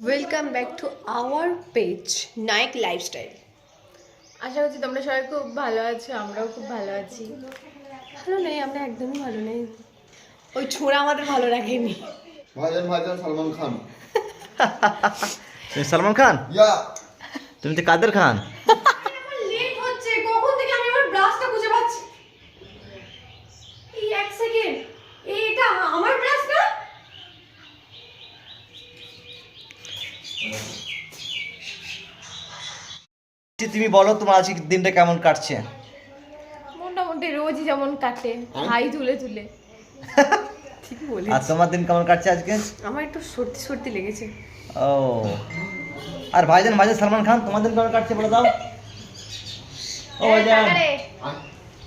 Welcome back to our page Naik lifestyle আশা করছি তোমরা সবাই খুব ভালো আছো আমরাও খুব ভালো আছি। ভালো নেই আমরা একদমই ভালো নেই। ওই ছোঁড়া আমাদের ভালো রাখেনি। ভাজন ভাজন সালমান খান। তুমি সালমান খান? তুমি তো কাদের খান লেট হচ্ছে কখন থেকে আমি আমার ব্রাশটা খুঁজে পাচ্ছি এই এক সেকেন্ড এটা আমার ব্রাশ না তুমি বলো তোমার আজকে দিনটা কেমন কাটছে? মোটামুটি রোজই যেমন কাটে হাই তুলে তুলে ঠিক বলি আর তোমার দিন কেমন কাটছে আজকে? আমার একটু সর্দি সর্দি লেগেছে। ও। আর ভাইজান ভাইজান সালমান খান তোমার দিন কেমন কাটছে বলে দাও। ও ভাইজান।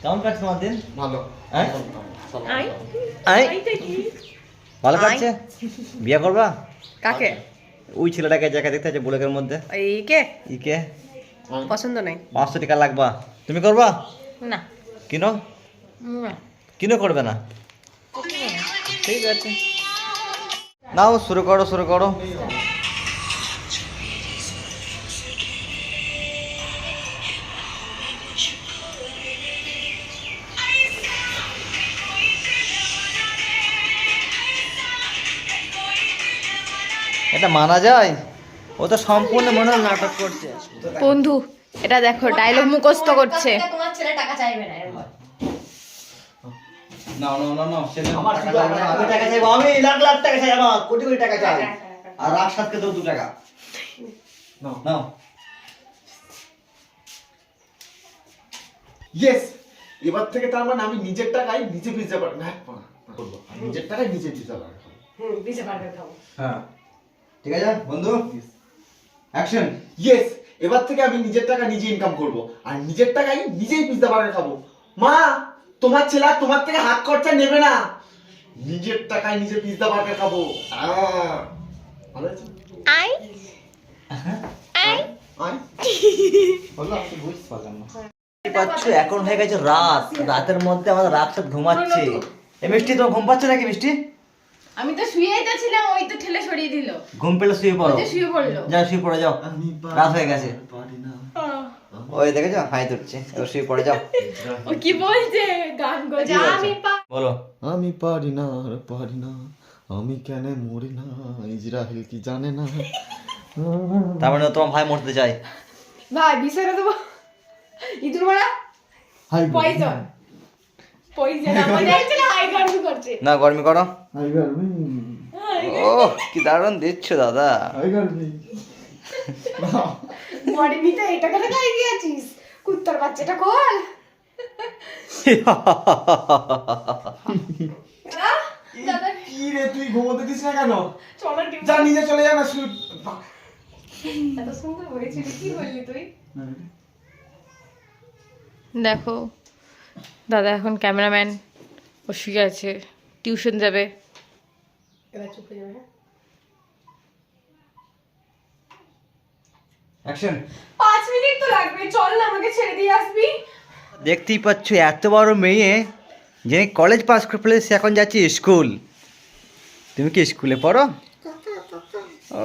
কেমন কাটছে তোমার দিন? ভালো। হ্যাঁ? আই আই আইটা ভালো কাটছে? বিয়ে করবা? কাকে? ওই ছেলেটাকে যাকে দেখতে আছে বুলেকের মধ্যে। ইকে ইকে পছন্দ নাই। পাঁচশো টাকা লাগবা। তুমি করবা? না। কিনো? না। কিনো করবে না? ঠিক আছে। নাও শুরু করো শুরু করো। এটা মানা যায়? ও তো সম্পূর্ণ মনে হয় নাটক করছে। বন্ধু এটা দেখো ডায়লগ মুখস্থ করছে। তোমার ছেলে টাকা চাইবে না না না না না আমার টাকা চাইব না, আমি টাকা চাইব আমি লাখ লাখ টাকা চাই আমার কোটি কোটি টাকা চাই। আর দাও দু টাকা। নাও। নাও। ইয়েস এবার থেকে তার মানে আমি নিজের টাকায় নিজে পিজ্জা বার্গার না নিজের টাকায় নিজে হুম বার্গার খাব। হ্যাঁ। ঠিক আছে বন্ধু? অ্যাকশন ইয়েস এবার থেকে আমি নিজের টাকা নিজে ইনকাম করব। আর নিজের টাকায় নিজেই পিজ্জা বার্গার খাব। মা তোমার ছেলে তোমার থেকে হাত খরচা নেবে না। নিজের টাকায় নিজে পিজ্জা বার্গার খাব। ভালো আছে? আই? বললাম তুই বুঝতে পারলাম না। পাচ্ছ এখন হয়ে গেছে রাত। রাতের মধ্যে আমাদের রাত ঘুমাচ্ছে। এ মিষ্টি তোমার ঘুম পাচ্ছে নাকি মিষ্টি? আমি তো শুয়েই তো ছিলাম ওই তো ঠেলে সরিয়ে দিল। ঘুম পেলে শুয়ে পড়ো। ওই যে শুয়ে পড়ল। যাও শুয়ে পড়ে যাও। রাত হয়ে গেছে। ওই দেখেছ? হাই তুলছে এবার শুয়ে পড়ে যাও। ও কি বলছে? গান গজা আমি বলো। আমি পারি না আর পারি না। আমি কেন মরি না? ইসরাহেল কি জানে না? তার মানে তোমার ভাই মরতে চাই ভাই বিষয়টা দেবো ইঁদুর মারা? হাই পয়জন পয়জন আমাদের ছেলে হাই গান করছে না গরমি করো। ও কি দারুণ দিচ্ছ দাদা। হাই গার্মি। বডি নিতে এটা কথা খাই দিয়েছিস কুত্তার বাচ্চাটা খোল। কি রে তুই ঘুমোতে দিস না কেন? চলো যা নিজে চলে যা না এত সুন্দর হয়েছিল কি বললি তুই? দেখো দাদা এখন ক্যামেরাম্যান ও শুয়ে আছে টিউশন যাবে। এবার চুপ হয়ে যাবে? অ্যাকশন। পাঁচ মিনিট তো লাগবে চল না আমাকে ছেড়ে দিয়ে আসবি। দেখতেই পাচ্ছ এত বড় মেয়ে যে কলেজ পাস করে ফেলে সে এখন যাচ্ছে স্কুল। তুমি কি স্কুলে পড়ো? ও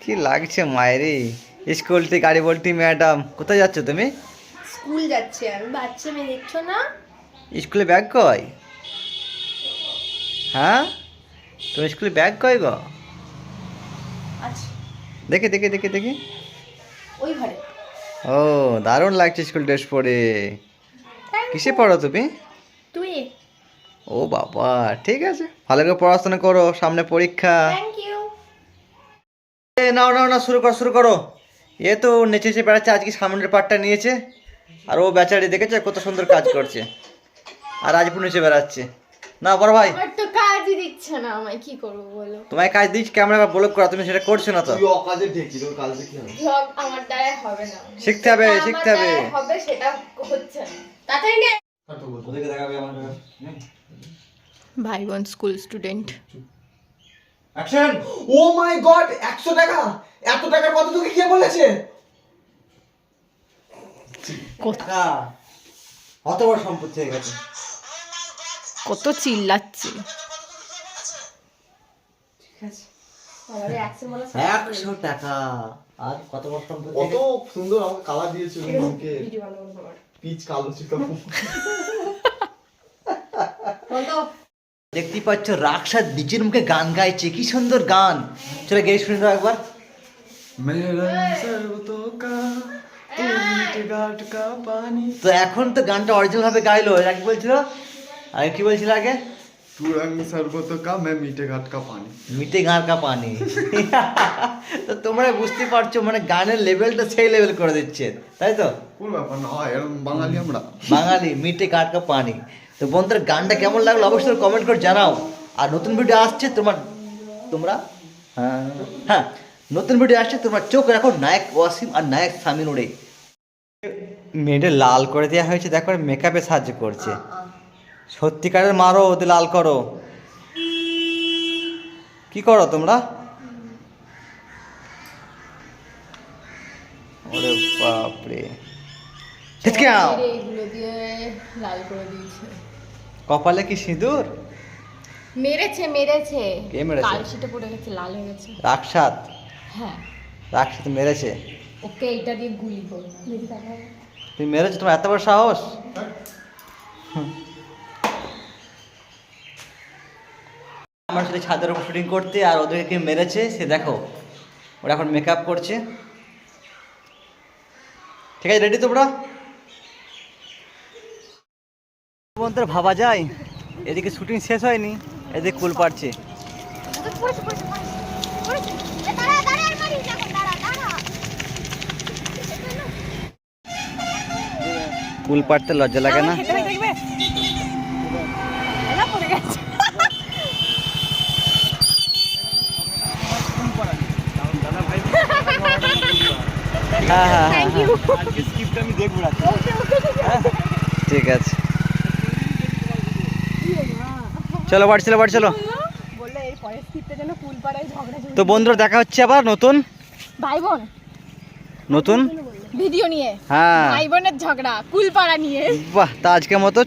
কি লাগছে মায়েরে। স্কুল থেকে গাড়ি বলতি ম্যাডাম কোথায় যাচ্ছ তুমি? স্কুল যাচ্ছে আমি। বাচ্চা মেয়ে দেখছ না? স্কুলে ব্যাগ কয় হ্যাঁ? তুমি স্কুলে ব্যাগ কয় গো? আচ্ছা। দেখে দেখে দেখে দেখে। ওই ঘরে। ও দারুণ লাগছে স্কুল ড্রেস পরে। কিসে পড়ো তুমি? তুই ও বাবা ঠিক আছে। ভালো করে পড়াশোনা করো সামনে পরীক্ষা। নাও নাও না শুরু করো শুরু করো। এ তো নেচে নেচে বেড়াচ্ছে আজকে সামনের পার্টটা নিয়েছে। আর ও বেচারি দেখেছে কত সুন্দর কাজ করছে। আর আজ পুরো নেচে বেড়াচ্ছে। না বড় ভাই। তো কাজই দিচ্ছে না আমায় কি করব বলো? তোমায় কাজ দিচ্ছি ক্যামেরা ব্লক করা তুমি সেটা করছ না তো? তুই অকাজে ঢেকি তোর কাজ দেখি আমি ব্লগ আমার দ্বারা হবে না। শিখতে হবে শিখতে হবে। হবে সেটা হচ্ছে না। তাড়াতাড়ি নে। ওদেরকে দেখাবে আমার ভাই বোন school student action oh my god একশো টাকা? এত টাকা কত তোকে কে বলেছে? অত বড় সম্পত্তি হয়ে গেছে। কত চিল্লাচ্ছে। ঠিক একশো টাকা। আর কত বড় সম্পত্তি কত সুন্দর আমাকে কালার দিয়েছে মুখে ভিডিও বানাবো আমার পিচ কালো ছিল। বলতো দেখতেই পাচ্ছ রাক্ষসা নিজের মুখে গান গাইছে। কি সুন্দর গান। চলে গেয়ে শুনে দাও একবার। তো এখন তো গানটা অরিজিনাল ভাবে গাইলো আর আগে বলছিল? আগে কি বলছিল আগে? পানি। তো তোমরা বুঝতে পারছ মানে গানের লেভেলটা সেই লেভেল করে দিচ্ছে তাই তো? বাঙালি আমরা। বাঙালি মিটে গাঁট কা পানি। তো বন্ধুর গানটা কেমন লাগল অবশ্যই কমেন্ট করে জানাও। আর নতুন ভিডিও আসছে তোমার তোমরা? হ্যাঁ। হ্যাঁ নতুন ভিডিও আসছে তোমার চোখ রাখো নায়ক ওয়াসিম আর নায়ক সামিনুরে। মেয়েটা লাল করে দেওয়া হয়েছে দেখো মেকআপে সাহায্য করছে। সত্যিকারের মারো ওদের লাল করো। কি করো তোমরা? ওরে বাপরে। ছিটকে করে দিয়েছে। কপালে কি সিঁদুর? মেরেছে মেরেছে। কে মেরেছে? কালশিটে পড়ে গেছে লাল হয়ে গেছে। রাক্ষসাত? হ্যাঁ। রাক্ষসাত মেরেছে? ওকে এটা দিয়ে গুলি করব তুমি মেরেছো তোমার এত বড় সাহস আমার সাথে ছাদের উপর শুটিং করতে আর ওদেরকে মেরেছে, সে দেখো। ওরা এখন মেকআপ করছে। ঠিক আছে রেডি তোমরা? বন্ধুরা, ভাবা যায়। এদিকে শুটিং শেষ হয়নি, এদিকে কুল পাড়ছে। কুল পাড়তে লজ্জা লাগে না? হ্যাঁ হ্যাঁ হ্যাঁ। ঠিক আছে। চলো বাড়ি চলো বাড়ি চলো তো বন্ধুরা দেখা হচ্ছে আবার নতুন? নতুন? ভিডিও নিয়ে। হ্যাঁ। ভাই বোনের ঝগড়া কুলপাড়া নিয়ে। বাহ তা আজকের মতো